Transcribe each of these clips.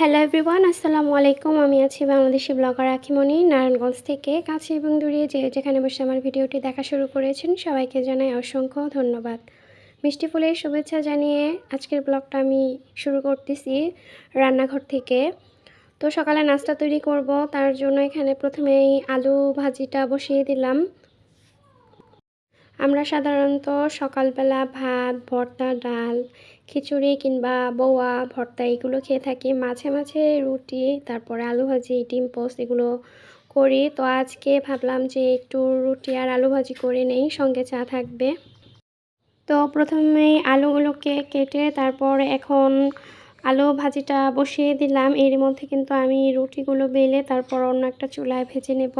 Hello everyone আসসালামু আলাইকুম। আমি আছি বাংলাদেশি ব্লগার আখিমণি নারায়ণগঞ্জ থেকে কাছে এবং দূরে যে যেখানে বসে আমার ভিডিওটি দেখা শুরু করেছেন, সবাইকে জানাই অসংখ্য ধন্যবাদ। মিষ্টি ফুলের শুভেচ্ছা জানিয়ে আজকের ব্লগটা আমি শুরু করতেছি রান্নাঘর থেকে। তো সকালে নাস্তা তৈরি করব, তার জন্য এখানে প্রথমেই আলু ভাজিটা বসিয়ে দিলাম। আমরা সাধারণত সকালবেলা ভাত, ভর্তা, ডাল, খিচুড়ি কিংবা বৌয়া, ভর্তা এগুলো খেয়ে থাকি। মাঝে মাঝে রুটি, তারপরে আলু ভাজি, ডিম পোস্ট এগুলো করি। তো আজকে ভাবলাম যে একটু রুটি আর আলু ভাজি করে নেই, সঙ্গে চা থাকবে। তো প্রথমে আলুগুলোকে কেটে তারপর এখন আলু ভাজিটা বসিয়ে দিলাম। এর মধ্যে কিন্তু আমি রুটিগুলো বেলে তারপর অন্য একটা চুলায় ভেজে নেব।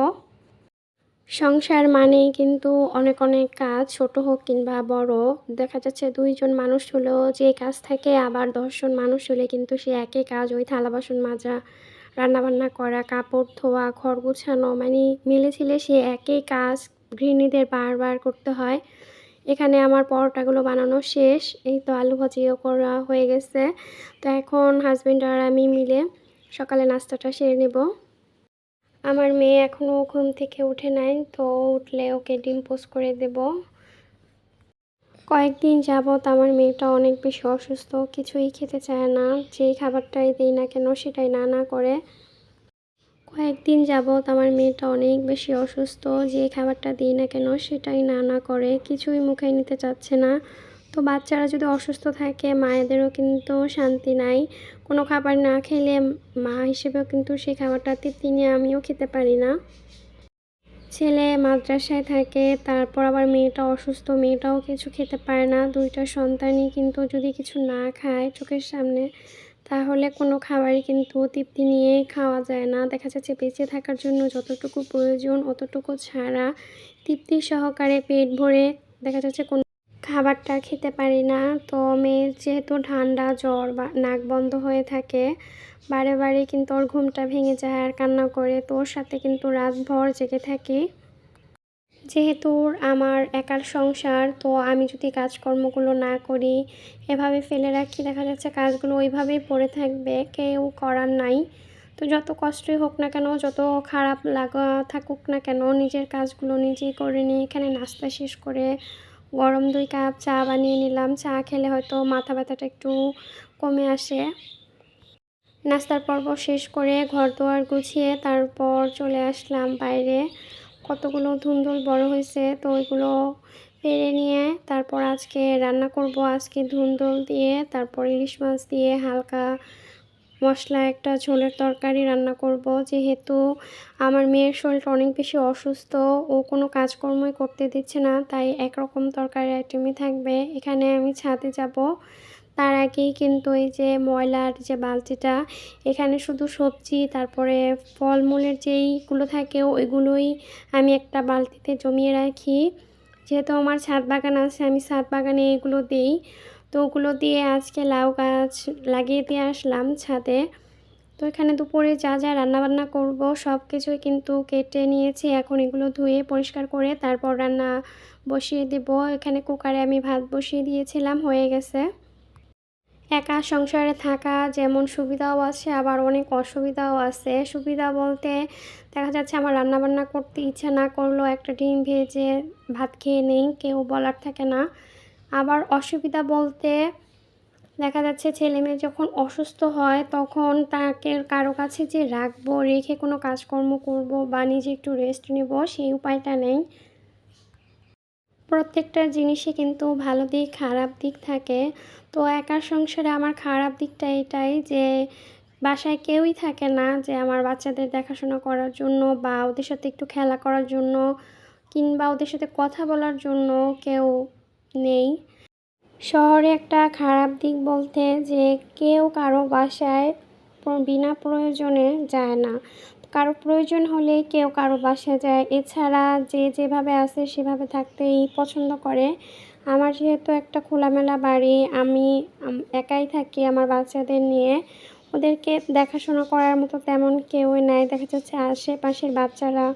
সংসার মানেই কিন্তু অনেক অনেক কাজ, ছোট হোক কিংবা বড়। দেখা যাচ্ছে দুইজন মানুষ হলেও যে কাজ থাকে, আবার দশজন মানুষ হলে কিন্তু সে একই কাজ, ওই থালা বাসন মাজা, রান্নাবান্না করা, কাপড় ধোয়া, ঘর গুছানো মানে মিলে ছিলে সে একই কাজ গৃহিণীদের বারবার করতে হয়। এখানে আমার পরোটাগুলো বানানো শেষ, এই তো আলু ভাজিও করা হয়ে গেছে। তো এখন হাজব্যান্ড আর আমি মিলে সকালে নাস্তাটা সেরে নেব। আমার মেয়ে এখনও ঘুম থেকে উঠে নাই, তো উঠলে ওকে ডিম পোস্ট করে দেব। কয়েকদিন যাবৎ আমার মেয়েটা অনেক বেশি অসুস্থ, কিছুই খেতে চায় না, যেই খাবারটাই দিই না কেন সেটাই না না করে। কয়েকদিন যাবৎ আমার মেয়েটা অনেক বেশি অসুস্থ যে খাবারটা দিই না কেন সেটাই না না করে, কিছুই মুখে নিতে চাচ্ছে না। তো বাচ্চারা যদি অসুস্থ থাকে, মায়েদেরও কিন্তু শান্তি নাই। কোনো খাবার না খেলে মা হিসেবেও কিন্তু সেই খাবারটা তৃপ্তি নিয়ে আমিও খেতে পারি না। ছেলে মাদ্রাসায় থাকে, তারপর আবার মেয়েটা অসুস্থ, মেয়েটাও কিছু খেতে পারে না। দুইটা সন্তানই কিন্তু যদি কিছু না খায় চোখের সামনে, তাহলে কোনো খাবারই কিন্তু তৃপ্তি নিয়েই খাওয়া যায় না। দেখা যাচ্ছে বেঁচে থাকার জন্য যতটুকু প্রয়োজন, অতটুকু ছাড়া তৃপ্তি সহকারে পেট ভরে দেখা যাচ্ছে কোনো খাবারটা খেতে পারি না। তো মেয়ের যেহেতু ঠান্ডা, জ্বর বা নাক বন্ধ হয়ে থাকে, বারে বারে কিন্তু ওর ঘুমটা ভেঙে যায় আর কান্না করে। তো ওর সাথে কিন্তু রাতভর জেগে থাকি। যেহেতু আমার একার সংসার, তো আমি যদি কাজকর্মগুলো না করি, এভাবে ফেলে রাখি, দেখা যাচ্ছে কাজগুলো ওইভাবেই পড়ে থাকবে, কেউ করার নাই। তো যত কষ্টই হোক না কেন, যত খারাপ লাগা থাকুক না কেন, নিজের কাজগুলো নিজেই করে নিই, এখানে নাস্তা শেষ করে গরম দুই কাপ চা বানিয়ে নিলাম। চা খেলে হয়তো মাথা ব্যথাটা একটু কমে আসে। নাস্তার পর্ব শেষ করে ঘর দোয়ার গুছিয়ে তারপর চলে আসলাম বাইরে। কতগুলো ধুন্দুল বড় হয়েছে তো ওইগুলো পেরে নিয়ে তারপর আজকে রান্না করব। আজকে ধুন্দুল দিয়ে, তারপর ইলিশ মাছ দিয়ে হালকা মশলা, একটা ঝোলের তরকারি রান্না করব। যেহেতু আমার মেয়ের শরীরটা অনেক বেশি অসুস্থ, ও কোনো কাজকর্মই করতে দিচ্ছে না, তাই একরকম তরকারি আইটেমই থাকবে। এখানে আমি ছাদে যাব। তার আগেই কিন্তু এই যে ময়লার যে বালতিটা, এখানে শুধু সবজি, তারপরে ফলমূলের যেইগুলো থাকে ওইগুলোই আমি একটা বালতিতে জমিয়ে রাখি। যেহেতু আমার ছাদ বাগান আছে, আমি ছাদ বাগানে এগুলো দিই। তো ওগুলো দিয়ে আজকে লাউ গাছ লাগিয়ে দিয়ে আসলাম ছাদে। তো এখানে দুপুরে যা যা রান্নাবান্না করব সব কিছুই কিন্তু কেটে নিয়েছি। এখন এগুলো ধুয়ে পরিষ্কার করে তারপর রান্না বসিয়ে দেব। এখানে কুকারে আমি ভাত বসিয়ে দিয়েছিলাম, হয়ে গেছে। একা সংসারে থাকা যেমন সুবিধাও আছে, আবার অনেক অসুবিধাও আছে। সুবিধা বলতে দেখা যাচ্ছে আমার রান্নাবান্না করতে ইচ্ছা না করলেও একটা ডিম ভেজে ভাত খেয়ে নেই, কেউ বলার থাকে না। আবার অসুবিধা বলতে দেখা যাচ্ছে ছেলে মেয়ে যখন অসুস্থ হয়, তখন তাকে কারও কাছে যে রাখব, রেখে কোনো কাজকর্ম করব বা নিজে একটু রেস্ট নেব, সেই উপায়টা নেই। প্রত্যেকটা জিনিসে কিন্তু ভালো দিক, খারাপ দিক থাকে। তো একার সংসারে আমার খারাপ দিকটা এটাই যে, বাসায় কেউই থাকে না যে আমার বাচ্চাদের দেখাশোনা করার জন্য বা ওদের সাথে একটু খেলা করার জন্য কিংবা ওদের সাথে কথা বলার জন্য কেউ নেই। শহরে একটা খারাপ দিক বলতে যে কেউ কারও বাসায় বিনা প্রয়োজনে যায় না। কারও প্রয়োজন হলে কেউ কারও বাসায় যায়। এছাড়া যে যেভাবে আছে সেভাবে থাকতেই পছন্দ করে। আমার যেহেতু একটা খোলামেলা বাড়ি আমি, একাই থাকি আমার বাচ্চাদের নিয়ে। ওদেরকে দেখাশোনা করার মতো তেমন কেউই নাই। দেখা যাচ্ছে আশেপাশের বাচ্চারা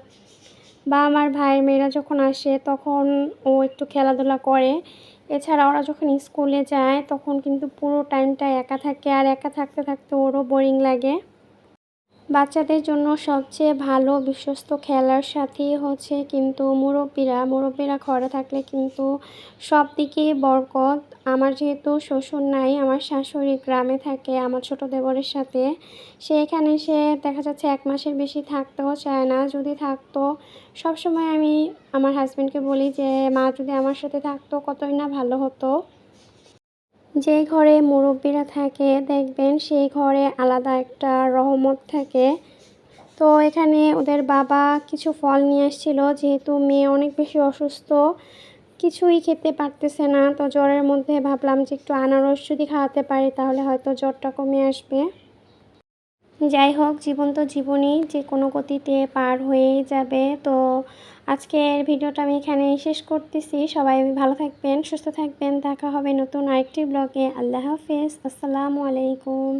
বা আমার ভাইয়ের মেয়েরা যখন আসে তখন ও একটু খেলাধুলা করে। এছাড়া ওরা যখন স্কুলে যায় তখন কিন্তু পুরো টাইমটা একা থাকে আর একা থাকতে থাকতে ওরও বোরিং লাগে। বাচ্চাদের জন্য সবচেয়ে ভালো বিশ্বস্ত খেলার সাথী হচ্ছে কিন্তু মুরব্বীরা মুরব্বীরা ঘরে থাকলে কিন্তু সব দিকেই বরকত। আমার যেহেতু শ্বশুর নাই, আমার শাশুড়ি গ্রামে থাকে, আমার ছোট দেবরের সাথে সে এখানে সে দেখা যাচ্ছে এক মাসের বেশি থাকতেও চায় না। যদি থাকতো সব সময় আমি আমার হাজব্যান্ডকে বলি যে, মা, যদি আমার সাথে থাকতো, কতই না ভালো হতো। যে ঘরে মুরব্বীরা থাকে, দেখবেন সেই ঘরে আলাদা একটা রহমত থাকে। তো এখানে ওদের বাবা কিছু ফল নিয়ে এসেছিল যেহেতু মেয়ে অনেক বেশি অসুস্থ, কিছুই খেতে পারতেছে না। তো জ্বরের মধ্যে ভাবলাম যে একটু আনারস যদি খাওয়াতে পারি, তাহলে হয়তো জ্বরটা কমে আসবে। যাই হোক, জীবন তো জীবনই, যে কোনো গতিতে পার হয়েই যাবে। তো আজকের ভিডিওটা আমি এখানে শেষ করতেছি। সবাই ভালো থাকবেন, সুস্থ থাকবেন। দেখা হবে নতুন আরেকটি ব্লগে। আল্লাহ হাফেজ। আসসালামু আলাইকুম।